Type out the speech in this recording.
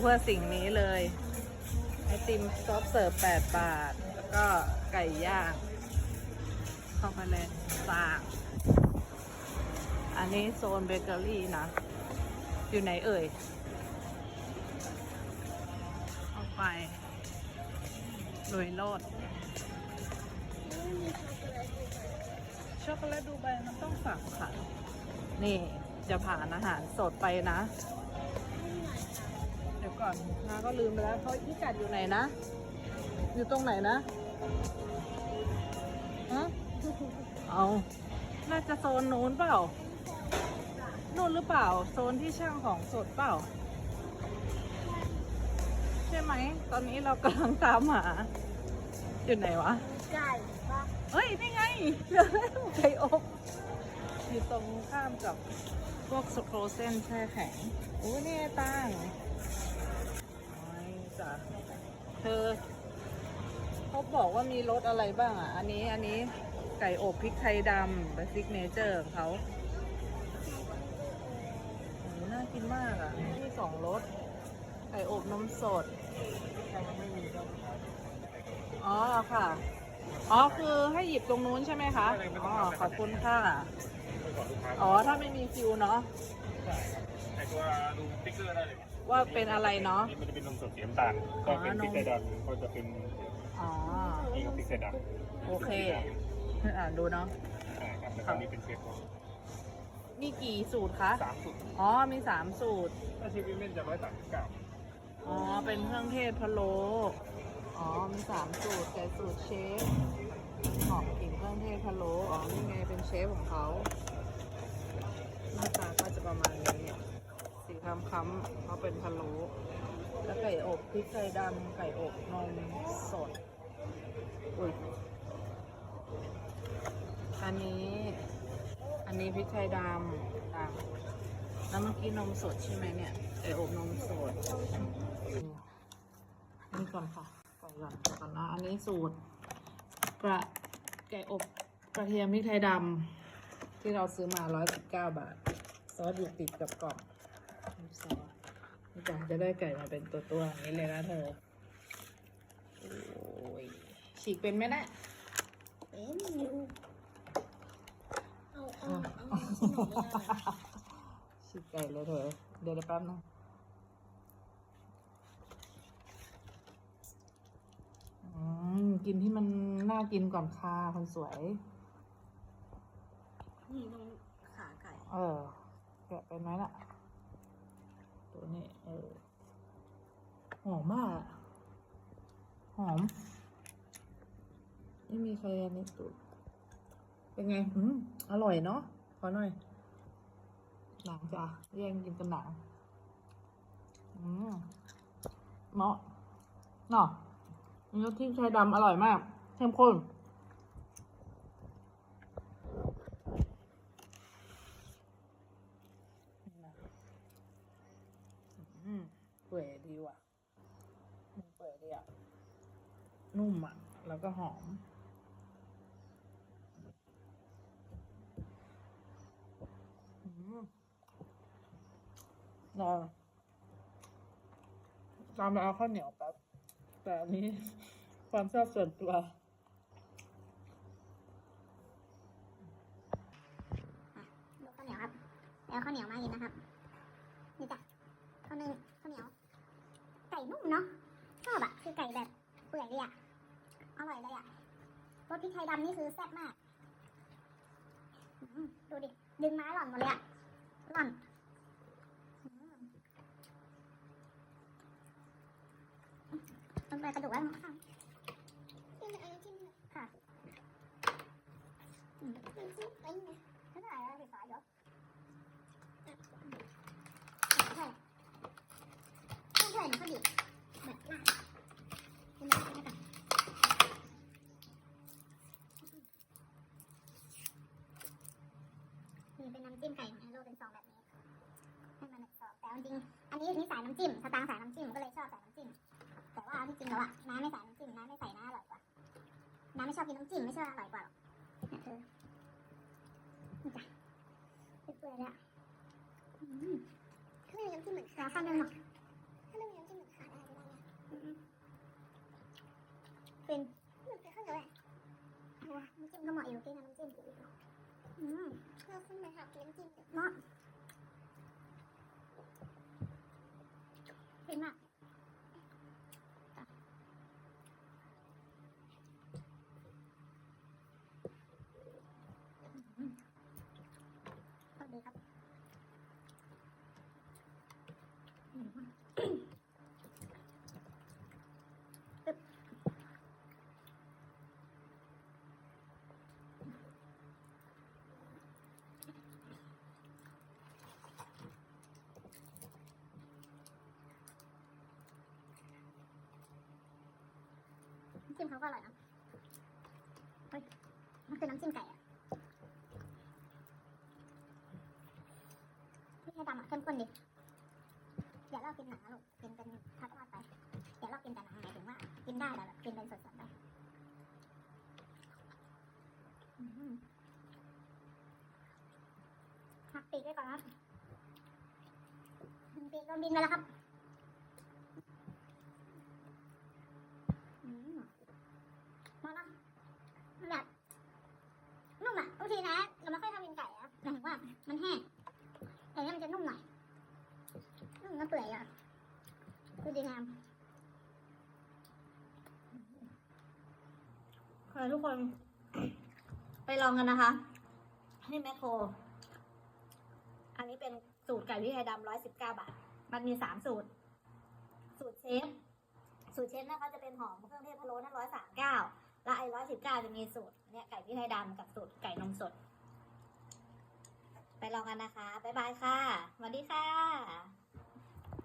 เพื่อสิ่งนี้เลย ไอติมซอฟเสิร์ฟ8บาท แล้วก็ไก่ย่างเข้ามาเลยสร้างอันนี้โซนเบเกอรี่นะ อยู่ไหนเอ่ยเข้าไปลุยโลดช็อกโกแลตดูใบมันต้องสั่งค่ะ นี่จะผ่านอาหารสดไปนะ ก่อนนาก็ลืมไปแล้วเขาพิกัดอยู่ไหนนะ อยู่ตรงไหนนะฮะเอาน่าจะโซนโน้นเปล่านู่นหรือเปล่า โซนที่ช่างของสดเปล่า ใช่ไหม ตอนนี้เรากำลังตามหาอยู่ไหนวะไก่ปะเฮ้ยนี่ไงไก่อบอยู่ตรงข้ามกับพวกสโครเซนแช่แข็งโอ้นี่ไงตั้งโอ้ยจ้ะเธอเขาบอกว่ามีรสอะไรบ้างอะ อันนี้อันนี้ไก่อบพริกไทยดำเป็นซิกเนเจอร์ของเขาโอ้น่ากินมากอะมีสองรสไก่อบนมสดอ๋อค่ะ อ๋อคือให้หยิบตรงนู้นใช่ไหมคะอ๋อขอบคุณค่ะอ๋อถ้าไม่มีฟิวเนาะไอตัวดูสติ๊กเกอร์ได้เลย ว่าเป็นอะไรเนาะ นี่มันจะเป็นนมสดสีน้ำตาลก็เป็นพริกไทยดำก็จะเป็นอ๋อ นี่ก็พริกไทยดำโอเค อ่านดูเนาะใช่ครับแล้วก็นี่เป็นเชฟของมีกี่สูตรคะ สามสูตรอ๋อ มีสามสูตร ถ้าเชฟวิเมนจะร้อยสามสิบเก้าอ๋อ เป็นเครื่องเทศพะโล้อ๋อ มีสามสูตรแต่สูตรเชฟหอมกลิ่นเครื่องเทศพะโล้อ๋อ นี่ไงเป็นเชฟของเขาหน้าตาก็จะประมาณนี้ สีคล้ำค้ำเขาเป็นพะโล้แล้วไก่อบพริกไทยดำไก่อบนมสด อุ้ย อันนี้ อันนี้พริกไทยดำต่างแล้วเมื่อกี้นมสดใช่ไหมเนี่ยไก่อบนมสดนี่ก่อนค่ะก่อนก่อนก่อนนะอันนี้สูตรกระไก่อบกระเทียมพริกไทยดำที่เราซื้อมา 119 บาท ซอสอยู่ติดกับกล่อง จ้ะจะได้ไก่มาเป็นตัวตัวๆอย่างนี้เลยนะเธอ โอ้ยฉีกเป็นไหมนะเป็นอยู่เอาเอาเอาชิ้นไหนไม่ได้ฉีกไก่เลยเธอ เดี๋ยวเดี๋ยวแป๊บนึงอืมกินที่มันน่ากินก่อนค่ะคนสวย นี่ตรงขาไก่ เออแกะเป็นไหมล่ะ ตัวนี้ เออ หอมมาก หอม ไม่มีใครอันนี้ตุดเป็นไงอืมอร่อยเนาะ ขอหน่อย หนังจ้ะแย่งกินกันหนัง อืมเนาะเนาะเนื้อที่ไทยดำอร่อยมากเข้มข้น อืมเปื่อยดีว่ะมันเปื่อยดีอะ นุ่มอะ แล้วก็หอม อืมรอตามไปเอาข้าวเหนียวแป๊บแต่อันนี้ความชอบส่วนตัวดูข้าวเหนียวครับแล้วข้าวเหนียวมากินนะครับ นี่จ้ะข้าวนึ่งข้าวเหนียว ไก่นุ่มเนาะชอบอะคือไก่แบบเปื่อยดีอะอร่อยเลยอะรสพริกไทยดำนี่คือแซ่บมากอืมดูดิ ดึงไม้หล่อนหมดเลยอะหล่อนอืมมันไปกระดูกแล้วมั้งค่ะจิ้มอะไรจิ้มค่ะอืมจิ้มไปไงไม่ได้แล้วไฟฟ้าเยอะใช่ ต้องใช่นะพอดีแบบลาดกินอะไรกันนี่เป็นน้ำจิ้มไก่ของไฮโลเป็นซองแบบนี้ให้มันซองแต่จริงอันนี้นี่สายน้ำจิ้มสตางค์สายน้ำจิ้มก็เลยชอบสายน้ำจิ้มแต่ว่าที่จริงแล้วอะน้ำไม่ใส่น้ำจิ้มน้ำไม่ใส่น้าอร่อยกว่าน้ำไม่ชอบกินน้ำจิ้มไม่ช่ว่าอร่อยกว่าหรอกนี่ยเธอนี่จ้ะเปื่อยๆเลยอะอืมข้นน้ำจิ้มเหมือนข้าวนึ่งหรอข้าวนึ่ง ฟินมันเป็นข้าวเหนียวแหละว้าน้ำจิ้มก็เหมาะอยู่กินน้ำจิ้มอืมเราขึ้นไปหากินน้ำจิ้มเนาะฟินมากสวัสดีครับอืมตึ๊บน้ำจิ้ม เขาก็อร่อยนะเฮ้ยมันคือน้ำจิ้มไก่อะพี่ให้ดำอะเข้มข้นดิอย่าลอกกินหนังนะลูกกินเป็นทัดทอดไปอย่าลอกกินแต่หนังหมายถึงว่า กินได้แต่แบบกินเป็นสดๆไปอืมหักปีกไว้ก่อนครับปีกโดนบินไปแล้วครับอืมมาละมันแบบนุ่มอะบางทีนะเราไม่ค่อยทำกินไก่อะหมายถึงว่า มันแห้งแต่เนี้ยมันจะนุ่มหน่อยนุ่มแล้วเปื่อยอะคือดีงามขอให้ทุกคน ไปลองกันนะคะที่แมคโคร อันนี้เป็นสูตรไก่พริไทยดำร้อยสิบเก้าบาท มันมีสามสูตร สูตรเชฟ สูตรเชฟนะคะจะเป็นหอมเครื่องเทศพะโล้นั่นร้อยสามเก้าและไอ้ร้อยสิบเก้าจะมีสูตรเนี่ยไก่พริไทยดำกับสูตรไก่นมสด ไปลองกันนะคะ บ๊ายบายค่ะสวัสดีค่ะ